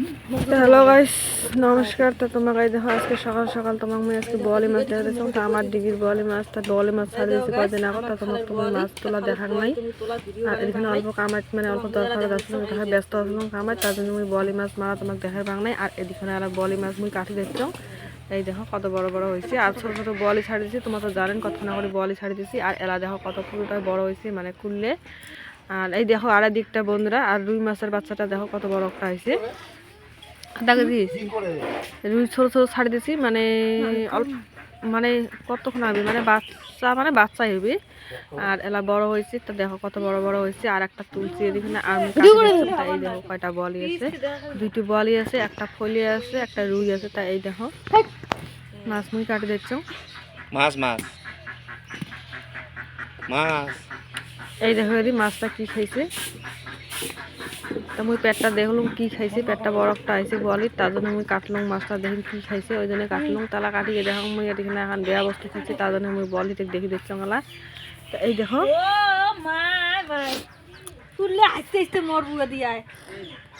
Hello guys, নমস্কার। তো তোমরা গাই দেখো, আজকে সকাল সকাল তোমার মুই আজকে বলি মাছ দেখা দিয়েছিলাম তো আমার ডিগির বলি মাছ তা বলি মাছ ছাড়ি দিয়েছি কয়দিন আগে, তা তোমার তোমার মাছ তোলা দেখার নাই। আর এখানে অল্প কামাই মানে অল্প দরকার যাচ্ছিলাম দেখা ব্যস্ত আসলাম কামাই, তার জন্য মুই বলি মাছ মারা তোমাকে দেখার ভাঙ নাই। আর এদিকে আর বলি মাছ মুই কাটি দেখছ। এই দেখো, কত বড় বড় হয়েছে। আর ছোট ছোট বলি ছাড়ি দিয়েছি, তোমরা তো জানেন, কত না করে বলি ছাড়ি দিয়েছি। আর এলা দেখো, কত পুরোটা বড় হয়েছে মানে খুললে। আর এই দেখো আর দিকটা বন্ধুরা, আর রুই মাছের বাচ্চাটা দেখো, কত বড় একটা হয়েছে। রুই ছোট ছোট ছাড়ি দিয়েছি মানে অল্প মানে কতক্ষণ হবে? মানে বাচ্চা মানে বাচ্চাই হবে। আর এলা বড় হয়েছে তো দেখো কত বড় বড় হয়েছে। আর একটা তুলছি এদিকে আর আমি এই দেখো কয়টা বলি আছে। দুইটি বলি আছে একটা ফলি আছে একটা রুই আছে তা এই দেখো। মাছ মুই কাটি দিচ্ছ। মাছ মাছ। মাছ। এই দেখো এদি মাছটা কি খাইছে। তা মুই পেটটা দেখলাম কি খাইছে পেটটা বড় একটা আইছে বলি তার জন্য মুই কাটলাম মাছটা দেখি কি খাইছে ওই জন্য কাটলাম তালা কাটিয়ে দেখো মুই এদিকে এখন বেয়া বস্তু খাইছে তার জন্য মুই বলি থেকে দেখি দেখছি গলা। তা এই দেখো। তুললে আস্তে আস্তে মরবু দিয়ায়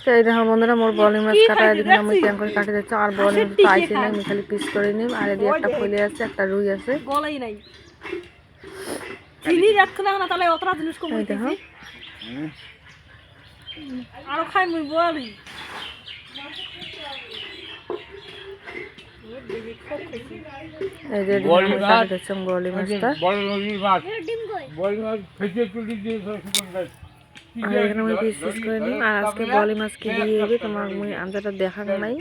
তো এই দেখো বন্ধুরা মোর বলি মাছ কাটা এদিকে মুই কেমন করে কাটি দিচ্ছি আর বলি পাইছি না আমি খালি পিস করে নিম আর এদিকে একটা ফলি আছে একটা রুই আছে। গলাই নাই। চিনি রাখতে না তাহলে অতটা জিনিস কম দেখো। আরও খাই মুই বলি এই যে এদিকে আমি কাটি বলি মাছটা। বড় মাছ বড় মাছ ফেটে তুলি দিয়ে আর এখানে আমি পিস পিস করে নিই। আর আজকে বলি মাছ কি দিয়ে হবে তোমার মুই আঞ্জাটা দেখার নাই।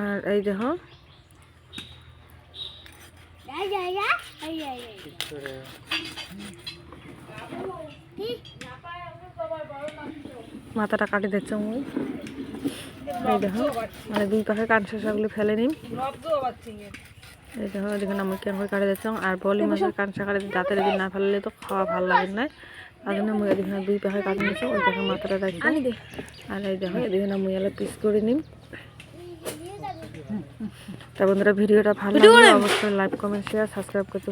আর এই দেখো মাথাটা কাটি দিচ্ছে মুই এই দেখো মানে দুই পাশে কান শাসাগুলো ফেলে নিম এই দেখো এদিকে আমি কেমন করে কাটে দিচ্ছি আর বলি মাছের কান শাকারে দাঁতের দিন না ফেললে তো খাওয়া ভালো লাগে না। তার জন্য মুই এদিকে দুই পাশে কাটে নিচ্ছি ওই পাশে মাথাটা রাখছি। আর এই দেখো এদিকে মুই এলে পিস করে নিম তা বন্ধুরা ভিডিওটা ভালো লাগলে অবশ্যই লাইক কমেন্ট শেয়ার সাবস্ক্রাইব করতে